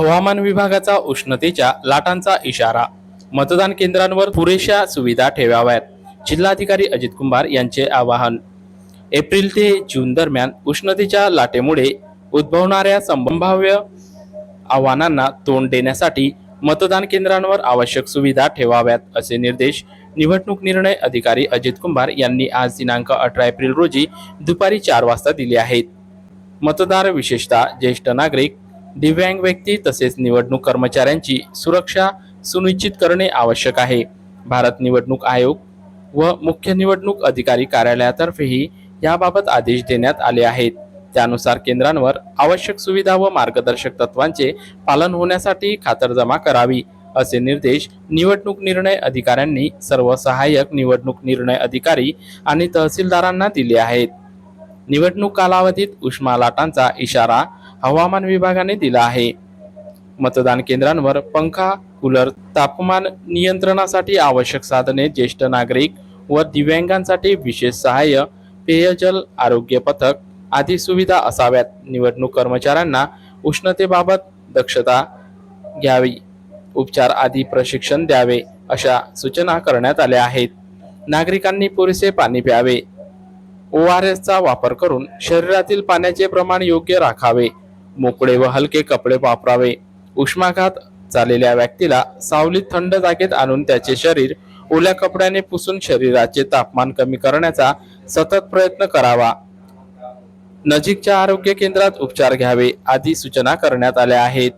हवामान विभागाचा उष्णतेच्या लाटांचा इशारा. मतदान केंद्रांवर पुरेशा सुविधा ठेवाव्यात. जिल्हाधिकारी अजित कुंभार यांचे आवाहन. एप्रिल ते जून दरम्यान उष्णतेच्या लाटेमुळे उद्भवणाऱ्या संभाव्य आव्हानांना तोंड देण्यासाठी मतदान केंद्रांवर आवश्यक सुविधा ठेवाव्यात असे निर्देश निवडणूक निर्णय अधिकारी अजित कुंभार यांनी आज दिनांक अठरा एप्रिल रोजी दुपारी चार वाजता दिले आहेत. मतदार विशेषतः ज्येष्ठ नागरिक दिव्यांग व्यक्ती तसेच निवडणूक कर्मचाऱ्यांची सुरक्षा सुनिश्चित करणे आवश्यक आहे. भारत निवडणूक आयोग व मुख्य निवडणूक अधिकारी कार्यालयातर्फेही याबाबत आदेश देण्यात आले आहेत. त्यानुसार केंद्रांवर आवश्यक सुविधा व मार्गदर्शक तत्वांचे पालन होण्यासाठी खातरजमा करावी असे निर्देश निवडणूक निर्णय अधिकाऱ्यांनी सर्व सहाय्यक निवडणूक निर्णय अधिकारी आणि तहसीलदारांना दिले आहेत. निवडणूक कालावधीत उष्मा लाटांचा इशारा हवामान विभागाने दिला आहे. मतदान केंद्रांवर पंखा कूलर तापमान नियंत्रणासाठी आवश्यक साधने ज्येष्ठ नागरिक व दिव्यांगांसाठी विशेष सहाय्य पेयजल आरोग्य पथक आदी सुविधा असाव्यात. निवडणूक कर्मचाऱ्यांना उष्णतेबाबत दक्षता घ्यावी उपचार आदी प्रशिक्षण द्यावे अशा सूचना करण्यात आल्या आहेत. नागरिकांनी पुरेसे पाणी प्यावे ओ आर एसचा वापर करून शरीरातील पाण्याचे प्रमाण योग्य राखावे. मोकळे व हलके कपडे वापरावे. उष्माघात झालेल्या व्यक्तीला सावलीत थंड जागेत आणून त्याचे शरीर ओल्या कपड्याने पुसून शरीराचे तापमान कमी करण्याचा सतत प्रयत्न करावा. नजीकच्या आरोग्य केंद्रात उपचार घ्यावे आदी सूचना करण्यात आल्या आहेत.